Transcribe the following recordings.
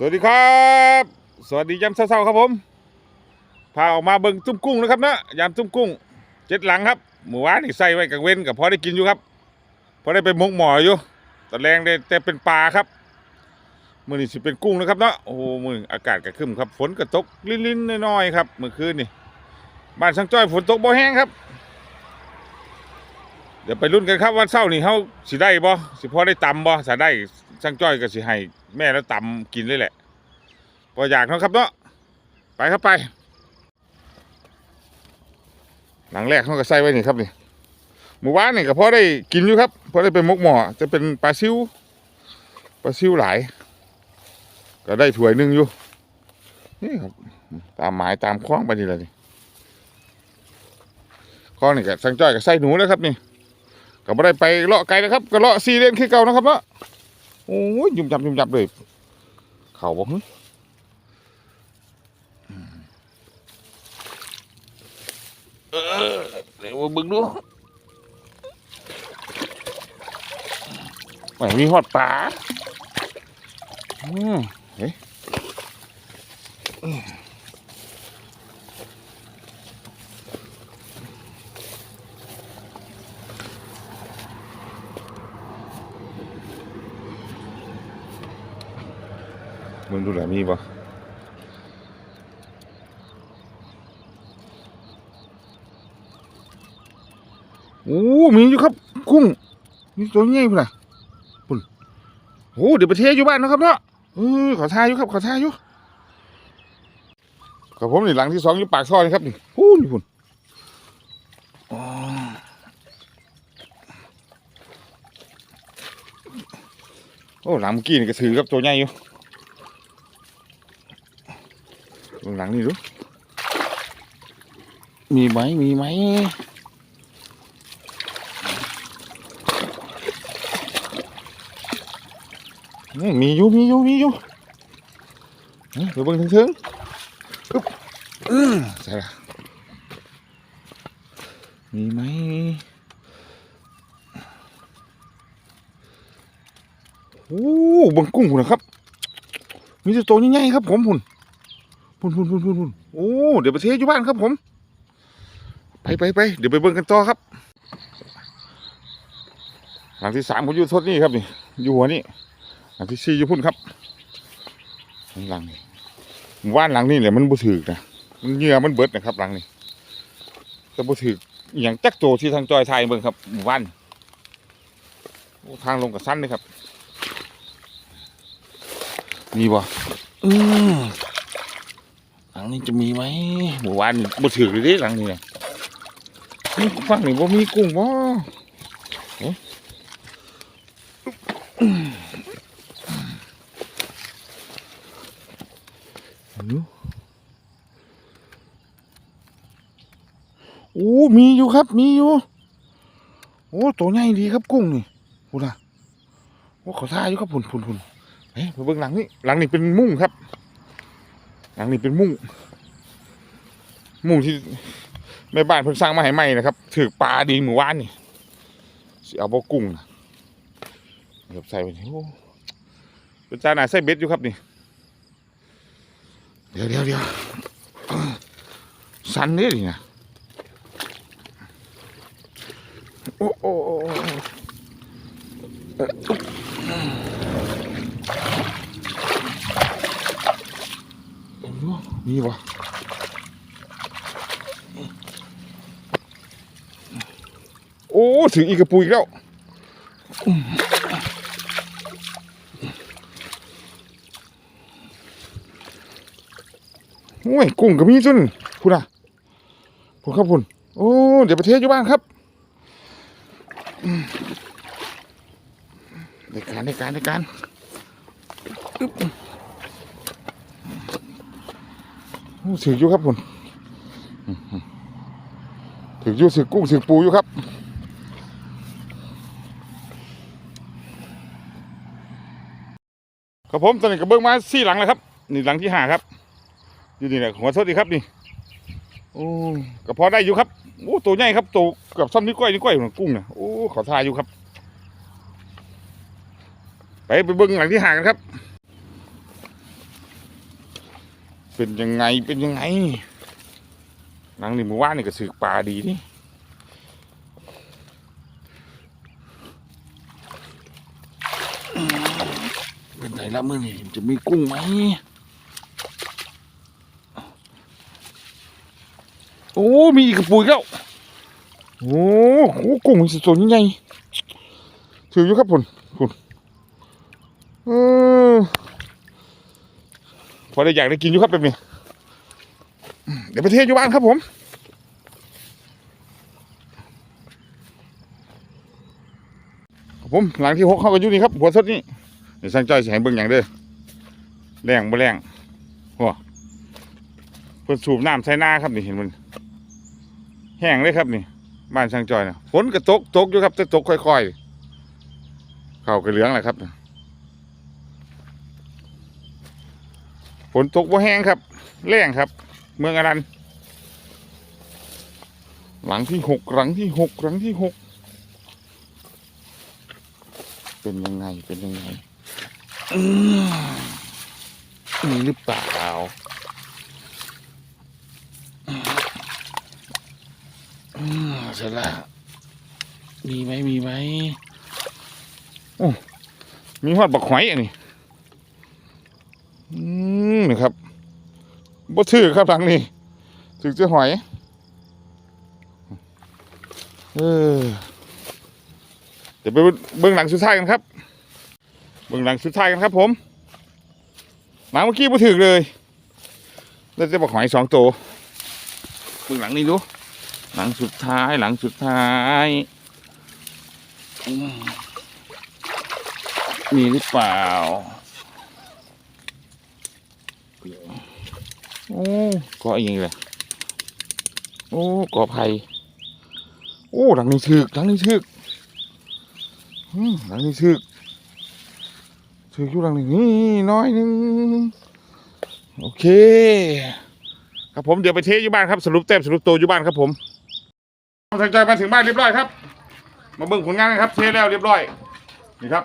สวัสดีครับ สวัสดียามเช้าๆครับผม พาออกมาเบิ่งตุ้มกุ้งนะครับนะยามตุ้มกุ้งเจ็ดหลังครับหมู่วานนี่ใส่ไว้กับเว้นกับพอได้กินอยู่ครับพอได้ไปมกหมออยู่ตอนแรงได้แต่เป็นปลาครับมื่อนี้สิเป็นกุ้งนะครับเนาะโอ้โหมืออากาศก็ครึ้มครับฝนก็ตกลิ้นๆน้อยๆครับเมื่อคืนนี่บ้านช่างจ้อยฝนตกบ่แห้งครับ ดี๋ยวไปรุ่นกันครับวันเช้านี่เขาสิได้บ่สิพอได้ตำบ่ถ้าได้ช่างจ้อยก็สิให้แม่แล้วตำกินเลยแหละพออยากเนาะครับเนาะไปครับไป หลังแรกเขาก็ใส่ไว้นี่ครับนี่หมู่บ้านนี่ก็พอได้กินอยู่ครับพอได้เป็นมกหม้อจะเป็นปลาซิวปลาซิวหลาย ก็ได้ถ้วยหนึงอยู่นี่ครับตามหมายตามคล้องไปนี่แหละนี่คล้องนี่ก็ช่างจ้อยก็ใส่หนูแล้วครับนี่ ก็ไม่ได้ไปเลาะไกลนะครับก็เลาะซีเลนคือเก่านะครับเนาะโอ้ยยุ่มจับยุ่มจับเลย เข่าบอกฮึเออเดี๋ยวบึงดูไม่มีหอดปลาอืมเฮ้ย มึงดูแลมีปะโอ้มีอยู่ครับ กุ้งมีตัวใหญ่พุ่นน่ะพุ่นโอ้เดี๋ยวไปเทอยู่บ้านนะครับเนาะเออขอทายอยู่ครับ ขอทายอยู่กับผมนี่หลังที่สองอยู่ปากซอยนี่ครับนี่พูนพุ่นอ๋อโอ้หลังเมื่อกี้นี่ก็ถือครับตัวใหญ่อยู่ ดูหลังนี่ดู มีไหมมีไหมอืมมีอยู่มีอยู่มีอยู่เอ้ยเดี๋ยวเบิ่งถึงถึงๆอึ๊บอือใช่ละมีไหมโอ้เบังกุ้งพุ่นนะครับ มีแต่ตัวใหญ่ๆครับผมพุ่น พุ่นพุ่นพุ่นพุ่นพุ่นโอ้เดี๋ยวไปเทอยู่บ้านครับผม ไปไปไปเดี๋ยวไปเบิ่งกันต่อครับ หลังที่สามผมอยู่ทดนี่ครับนี่อยู่หัวนี่หลังที่สี่อยู่พุ่นครับข้างหลังนี่หมู่บ้านหลังนี่แหละมันบ่ถือกนะมันเหงื่อมันเบิดนะครับ หลังนี่แต่บ่ถือกอหย่างจักโตที่ทางจอยไทยเบิ่งครับหมู่บ้านโอ้ทางลงกับสั้นเลยครับมีบ่อืมหลัง นี้จะมีไหมหมู่บ้านบ่ถือเลยหลังนี้นะนี่ฟังนี่บ่มีกุ้งบ่เอ๊ะอยู่โอ้มีอยู่ครับ มีอยู่โอ้ตัวใหญ่ดีครับกุ้งนี่พุ่นอะโอ้ขอท่าอยู่ครับพุ่นพุ่นพุ่นเฮ้ยมาเบิ่งหลังนี่หลังนี่เป็นมุ้งครับ หลังนี่เป็นมุ้งมุ้งที่แม่บ้านเพิ่งสร้างมาให้ใหม่นะครับถือปลาดีหมู่ว่านนี่สิเอาบ่กุ้งนะเดี๋ยวใส่ไปนี่โอ้เป็นจานหนาใส่เบ็ดอยู่ครับนี่ เดี๋ยวเดี๋ยวเดี๋ยวสันเนี่ยดินะโอ้โอ้โอ้โอ้เอ่ออุ๊บเอ็ นดูมีวะโอ้ถึงอีกกระปุยอีกแล้วโอ้ยกุ้งก็มีจนคุณอะคุณครับคุณโอ้เดี๋ยวไปเทศอยู่บ้านครับในการในการในการอึ๊บ โอ้ถืออยู่ครับคุณอืมถืออยู่ถือกุ้งถือปูอยู่ครับครับผมตอนนี้ก็เบิ้องมาสี่หลังแล้วครับ นี่หลังที่ห้าครับอยู่นี่แหละหัวโทษดีครับนี่โอ้ก็พอได้อยู่ครับโอ้ตัวใหญ่ครับตัวเกับซ้ำนิ้วก้อยนิ้วก้อยของกุ้งนะโอ้ขอทายอยู่ครับ ไปไปเบิ้องหลังที่ห่างกันครับ เป็นยังไงเป็นยังไงหลังนี่หมู่ว่านนี่ก็สือปลาดีนี่เป็นไงละเมื่อนี่จะมีกุ้งไหมโอ้ มีอีกกระปุกแล้ว โอ้โหกุ้งมันสิตัวใหญ่ถืออยู่ครับผมคุณเออ อได้อยากได้กินอยู่ครับแบบนี้ เดี๋ยวไปเทศอยู่บ้านครับผมผมหลังที่หกเข้ากันอยู่นี่ครับหัวสดนี่เดี๋ยวสั่งจ้อยสิให้เบิ่งอย่างเด้อแรงบ่แรงหัวเพิ่นสูบน้ำใส่หน้าครับนี่เห็นมันแห้งเลยครับนี่ บ้านช่างจ้อยนะฝนก็ตกตกอยู่ครับแต่ตกค่อยๆ เข้ากระเหลืองแหละครับ ฝนตกบ่แห้งครับแรงครับ เมืองอรันหลังที่หกหลังที่หกหลังที่หกเป็นยังไงเป็นยังไงมีหรือเปล่าอืมเสร็จแล้วมีไหมมีไหมโอ้มีหอดบักหอยอันนี้ นี่ครับบ่ถือครับทางนี้ถึงจะหอย เออเดี๋ยวไปเบื้องหลังสุดท้ายกันครับ เบื้องหลังสุดท้ายกันครับ ผมหลังเมื่อกี้บ่ถือเลยแล้วจะบอกหอยสองตัวเบื้องหลังนี่ดูหลังสุดท้ายหลังสุดท้ายมีหรือเปล่า โอ้กออย่างนี้เลยโอ้กอไผ่โอ้หลังนี้ถึกหลังนี้ถึกหลังนี้ถึกถึกอยู่หลังนี้นี่น้อยหนึงโอเค ครับผมเดี๋ยวไปเทอยู่บ้านครับสรุปแต้มสรุปโตอยู่บ้านครับผมทางใจมาถึงบ้านเรียบร้อยครับ มาเบิ่งผลงานกันครับ เทแล้วเรียบร้อยนี่ครับ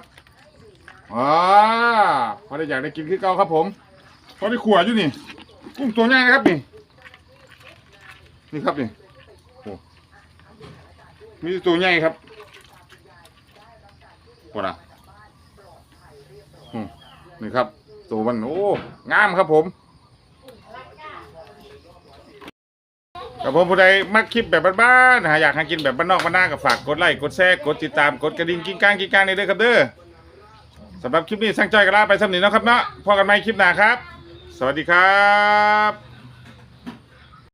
อ่าพอได้อยากได้กินคือเก่าครับผมพอได้ขวดอยู่นี่ กุ้งตัวใหญ่นะครับนี่ นี่ครับนี่โอ้มีตัวใหญ่ครับว่านะนี่ครับ ตัวมันโอ้งามครับผมกับผมผู้ใดมักคลิปแบบบ้านๆนะฮะอยากห้กินแบบบ้านนอกบ้านหน้าก็ฝากกดไลค์กดแชร์กดติดตามกดกระดิ่งกิ้งก้างกิ้งก้างในเด้อครับเด้อสำหรับคลิปนี้สร้างจ้อยกระลาไปสำนีเนะครับเนาะพอกันใหม่คลิปหน้าครับ สวัสดีครับ